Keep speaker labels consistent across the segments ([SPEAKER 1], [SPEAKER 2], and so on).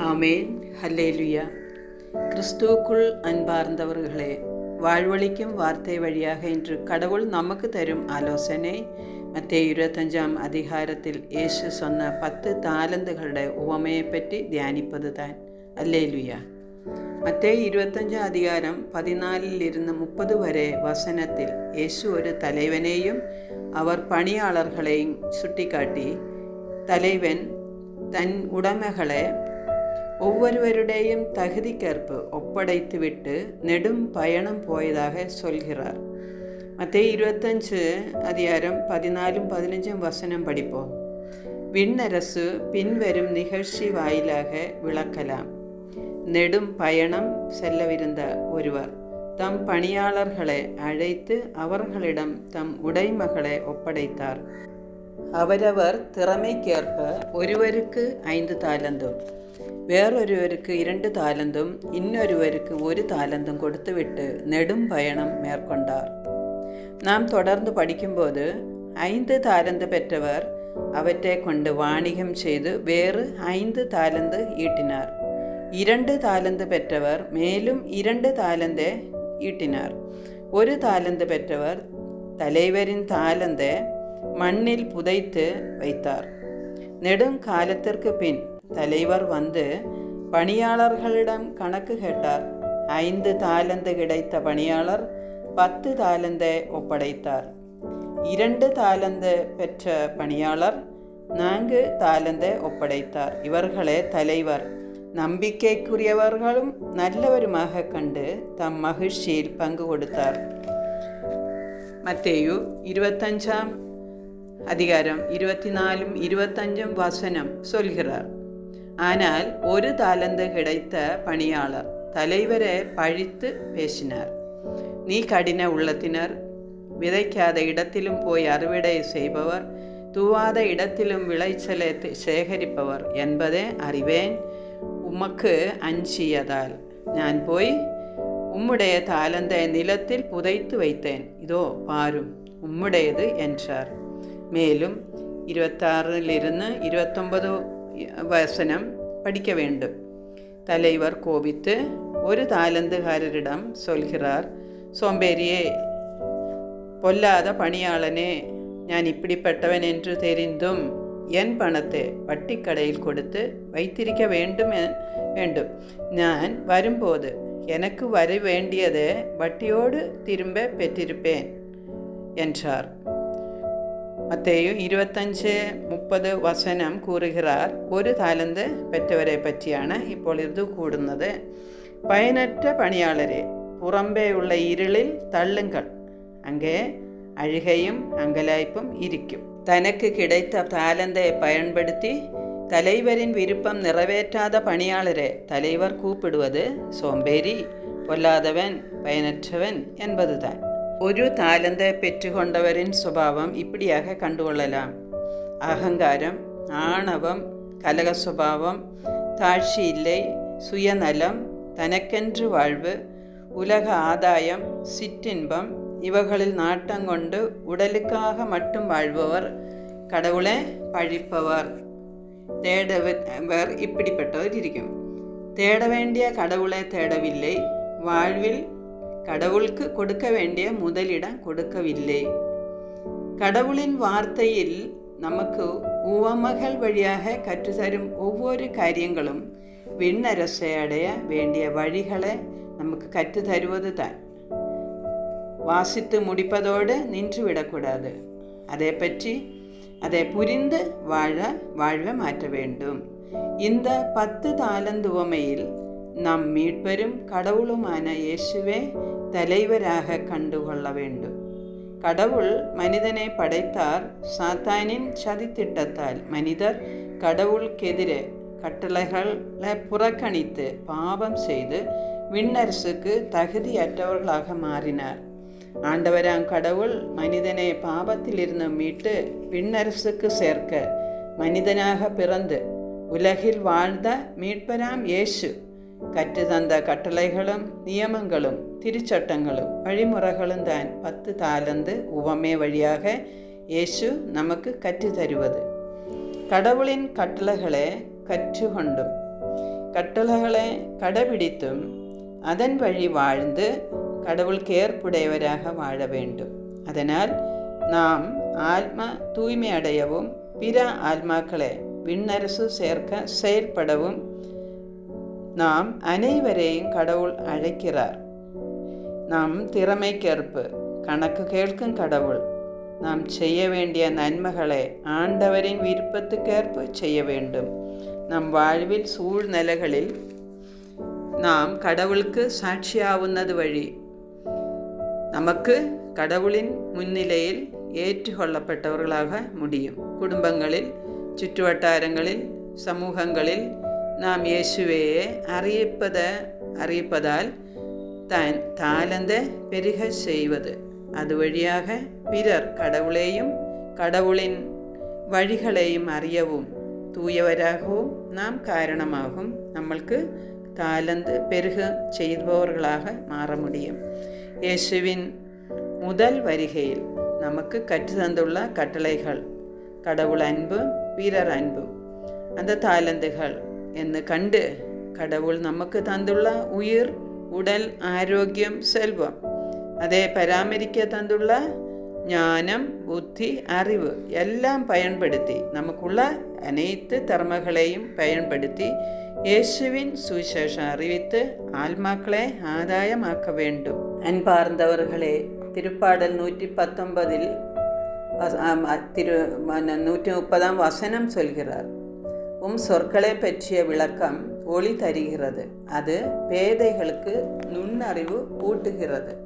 [SPEAKER 1] ஆமேன் hallelujah கிறிஸ்துவுக்குள் அன்பார்ந்தவர்களே வாழ்வழிக்கும் வார்த்தை வழியாக இன்று கடவுள் நமக்கு தரும் ஆலோசனை மத்திய இருபத்தஞ்சாம் அதிகாரத்தில் இயேசு சொன்ன பத்து தாளந்துகளுடைய உவமையை பற்றி தியானிப்பது தான் அல்லேலுயா மத்திய இருபத்தஞ்சாம் அதிகாரம் பதினாலில் இருந்து முப்பது வரை வசனத்தில் இயேசு ஒரு தலைவனையும் அவர் பணியாளர்களையும் சுட்டிக்காட்டி தலைவன் தன் உடைமைகளை ஒவ்வொருவருடையும் தகுதிக்கேற்ப ஒப்படைத்துவிட்டு நெடும் பயணம் போயதாக சொல்கிறார். மற்ற இருபத்தஞ்சு அதிகாரம் பதினாலும் பதினஞ்சும் வசனம் படிப்போம். விண்ணரசு பின்வரும் நிகழ்ச்சி வாயிலாக விளக்கலாம். நெடும் பயணம் செல்லவிருந்த ஒருவர் தம் பணியாளர்களை அழைத்து அவர்களிடம் தம் உடைமகளை ஒப்படைத்தார். அவரவர் திறமைக்கேற்ப ஒருவருக்கு ஐந்து தாலந்தோம் வேறொருவருக்கு இரண்டு தாளந்தும் இன்னொருவருக்கு ஒரு தாளந்தும் கொடுத்துவிட்டு நெடும் பயணம் மேற்கொண்டார் நாம் தொடர்ந்து படிக்கும்போது ஐந்து தாலந்து பெற்றவர் அவற்றை கொண்டு வாணிகம் செய்து வேறு ஐந்து தாலந்து ஈட்டினார் இரண்டு தாலந்து பெற்றவர் மேலும் இரண்டு தாளந்தை ஈட்டினார் ஒரு தாலந்து பெற்றவர் தலைவரின் தாலந்தை மண்ணில் புதைத்து வைத்தார் நெடுங்காலத்திற்கு பின் தலைவர் வந்து பணியாளர்களிடம் கணக்கு கேட்டார். ஐந்து தாலந்து கிடைத்த பணியாளர் பத்து தாலந்தை ஒப்படைத்தார். இரண்டு தாலந்து பெற்ற பணியாளர் நான்கு தாலந்தை ஒப்படைத்தார். இவர்களே தலைவர். நம்பிக்கைக்குரியவர்களும் நல்லவருமாக கண்டு தம் மகிழ்ச்சியில் பங்கு கொடுத்தார். மத்தேயு இருபத்தஞ்சாம் அதிகாரம் இருபத்தி நாலும் இருபத்தஞ்சும் வசனம் சொல்கிறார். ஆனால் ஒரு தாளந்து கிடைத்த பணியாளர் தலைவரை பழித்து பேசினார் நீ கடின உள்ளத்தினர் விதைக்காத இடத்திலும் போய் அறுவடை செய்பவர் தூவாத இடத்திலும் விளைச்சலை சேகரிப்பவர் என்பதை அறிவேன் உமக்கு அஞ்சியதால் நான் போய் உம்முடைய தாளந்தை நிலத்தில் புதைத்து வைத்தேன் இதோ பாரும் உம்முடையது என்றார் மேலும் இருபத்தாறிலிருந்து இருபத்தொன்பது வசனம் படிக்க வேண்டும் தலைவர் கோபித்து ஒரு தாலந்துகாரரிடம் சொல்கிறார் சோம்பேறியே பொல்லாத பணியாளனே நான் இப்படிப்பட்டவன் என்று தெரிந்தும் என் பணத்தை வட்டிக்கடையில் கொடுத்து வைத்திருக்க வேண்டும் வேண்டும் நான் வரும்போது எனக்கு வர வேண்டியதை வட்டியோடு திரும்ப பெற்றிருப்பேன் என்றார் മത്തേയും ഇരുപത്തഞ്ച് മുപ്പത് വസനം കൂറുകിറാർ ഒരു താലന്ത് പെറ്റവരെ പറ്റിയാണ് ഇപ്പോൾ ഇത് കൂടുന്നത്. പയനറ്റ പണിയാളരെ പുറമ്പെയുള്ള ഇരുളിൽ തള്ളുങ്കൾ അങ്കേ അഴുകയും അങ്കലായ്പും ഇരിക്കും. തനക്ക് കിടത്ത താലന്തെ പയൻപെടുത്തി തലൈവരിൻ വിരുപ്പം നിറവേറ്റാതെ പണിയാളരെ തലൈവർ കൂപ്പിടുവത് സോമ്പേരി പൊല്ലാതവൻ പയനറ്റവൻ എൺപത് താൻ. ഒരു താലന്ത് പെറ്റുകൊണ്ടവരിൻ സ്വഭാവം ഇപ്പിടിയാക കണ്ടുകൊള്ളലാം അഹങ്കാരം ആണവം കലക സ്വഭാവം താഴ്ചയില്ലേ சுயநலம் தனக்கென்று வாழ்வு உலக ஆதாயம் சிற்றின்பம் இவர்களில் நாட்டம் கொண்டு உடலுக்காக மட்டும் வாழ்பவர் கடவுளை பழிப்பவர் தேடவர் இப்படிப்பட்டவர் இருக்கும் தேட வேண்டிய கடவுளை தேடவில்லை வாழ்வில் கடவுளுக்கு கொடுக்க வேண்டிய முதலிடம் கொடுக்கவில்லை. கடவுளின் வார்த்தையில் நமக்கு உவமகள் வழியாக கற்றுத்தரும் ஒவ்வொரு காரியங்களும் விண்ணரசை அடைய வேண்டிய வழிகளை நமக்கு கற்று தருவது தான். வாசித்து முடிப்பதோடு நின்றுவிடக்கூடாது அதை பற்றி அதை புரிந்து வாழ வாழ்வை மாற்ற வேண்டும். இந்த பத்து தாளந்துவமையில் நம் மீட்பரும் கடவுளுமான இயேசுவே தலைவராக கண்டுகொள்ள வேண்டும். கடவுள் மனிதனை படைத்தார். சாத்தானின் சதித்திட்டத்தால் மனிதர் கடவுளுக்கெதிரே கட்டளைகளை புறக்கணித்து பாவம் செய்து விண்ணரசுக்கு தகுதியற்றவர்களாக மாறினார். ஆண்டவராம் கடவுள் மனிதனை பாவத்திலிருந்து மீட்டு விண்ணரசுக்கு சேர்க்க மனிதனாக பிறந்து உலகில் வாழ்ந்த மீட்பராம் இயேசு கற்று தந்த கட்டளைகளும் நியமங்களும் திருச்சட்டங்களும் வழிமுறைகளும் தான் பத்து தாளந்து உவமே வழியாக இயேசு நமக்கு கற்று தருவது. கடவுளின் கட்டளைகளை கற்றுக்கொண்டும் கட்டளைகளை கடைபிடித்தும் அதன் வழி வாழ்ந்து கடவுளுக்கு ஏற்புடையவராக வாழ வேண்டும். அதனால் நாம் ஆத்ம தூய்மை அடையவும் பிற ஆத்மாக்களை விண்ணரசு சேர்க்க செயற்படவும் நாம் அனைவரையும் கடவுள் அழைக்கிறார். நாம் திறமைக்கேற்பு கணக்கு கேட்கும் கடவுள். நாம் செய்ய வேண்டிய நன்மைகளை ஆண்டவரின் விருப்பத்துக்கேற்ப செய்ய வேண்டும். நம் வாழ்வில் சூழ்நிலைகளில் நாம் கடவுளுக்கு சாட்சியாവുന്നത് வழி நமக்கு கடவுளின் முன்னிலையில் ஏற்றுக்கொள்ளப்பட்டவர்களாக முடியும். குடும்பங்களில் சுற்றுவட்டாரங்களில் சமூகங்களில் നാം യേശുവയെ അറിയിപ്പത അറിയിപ്പതാൽ താൻ താലന്ത് പെരുക செய்வது அது வழியாக பிறர் கடவுளையும் கடவுளின் வழிகளையும் அறியவும் தூயவராகவும் நாம் காரணமாகும் நம்மளுக்கு தாளந்து பெருக செய்பவர்களாக மாற முடியும் இயேசுவின் முதல் வருகையில் நமக்கு கற்று தந்துள்ள கட்டளைகள் கடவுள் அன்பு பிறர் அன்பு அந்த தாளந்துகள் എന്ന് കണ്ട് കടവുൾ നമുക്ക് തന്നുള്ള ഉയിർ ഉടൽ ആരോഗ്യം സെൽവം അതേ പരാമരിക്ക തന്നുള്ള ஞானம் புத்தி அறிவு எல்லாம் பயன்படுத்தி நமக்குள்ள அனைத்து திறமைகளையும் பயன்படுத்தி இயேசுவின் சுவிசேஷம் அறிவித்து ஆத்மாக்களை ஆதாயமாக்க வேண்டும் அன்பார்ந்தவர்களே திருப்பாடல் நூற்றி பத்தொன்பதில் திரு நூற்றி முப்பதாம் வசனம் சொல்கிறார் உம் சொற்களை பற்றிய விளக்கம் ஒளி தருகிறது. அது பேதைகளுக்கு நுண்ணறிவு ஊட்டுகிறது.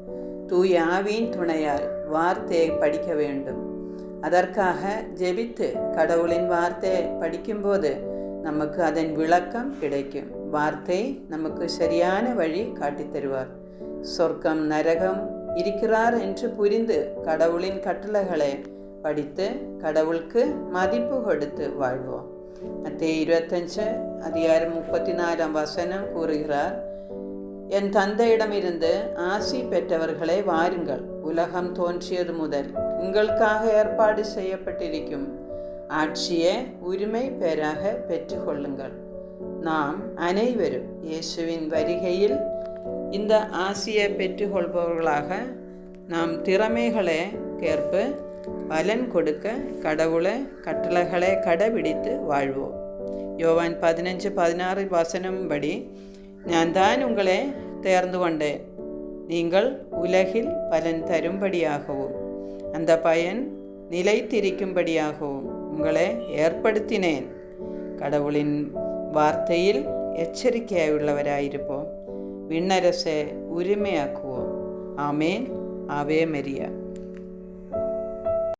[SPEAKER 1] தூய ஆவியின் துணையால் வார்த்தையை படிக்க வேண்டும். அதற்காக ஜெபித்து கடவுளின் வார்த்தையை படிக்கும்போது நமக்கு அதன் விளக்கம் கிடைக்கும். வார்த்தை நமக்கு சரியான வழி காட்டித் தருவார். சொர்க்கம் நரகம் இருக்கிறார் என்று புரிந்து கடவுளின் கட்டளைகளை படித்து கடவுளுக்கு மதிப்பு கொடுத்து வாழ்வோம். மத்திய இருபத்தஞ்சு அதிகாரம் முப்பத்தி நாலாம் வசனம் கூறுகிறார் என் தந்தையிடமிருந்து ஆசி பெற்றவர்களை வாருங்கள் உலகம் தோன்றியது முதல் உங்களுக்காக ஏற்பாடு செய்யப்பட்டிருக்கும் ஆட்சியை உரிமை பேராக பெற்றுக்கொள்ளுங்கள் நாம் அனைவரும் இயேசுவின் வருகையில் இந்த ஆசியை பெற்றுக்கொள்பவர்களாக நாம் திறமைகளை கேற்ப പലൻ കൊടുക്ക കടവുളെ കട്ടളകളെ കടപിടിത്ത് വാഴുവോ? യോവാൻ പതിനഞ്ച് പതിനാറ് വസനം പടി ഞാൻ താൻ ഉങ്ങളെ തേർന്നുകൊണ്ട് നിങ്ങൾ ഉലഹിൽ പലൻ തരുംപടിയാകവും അന്ത പയൻ നിലയ്ത്തിരിക്കുംപടിയാകവും ഉങ്ങളെ ഏർപ്പെടുത്തിനേൻ. കടവുളിൻ വാർത്തയിൽ എച്ചരിക്കയായുള്ളവരായിരുപ്പോ വിണ്ണരസെ ഉരുമയാക്കുവോ? ആമേൻ ആവേ മരിയാ.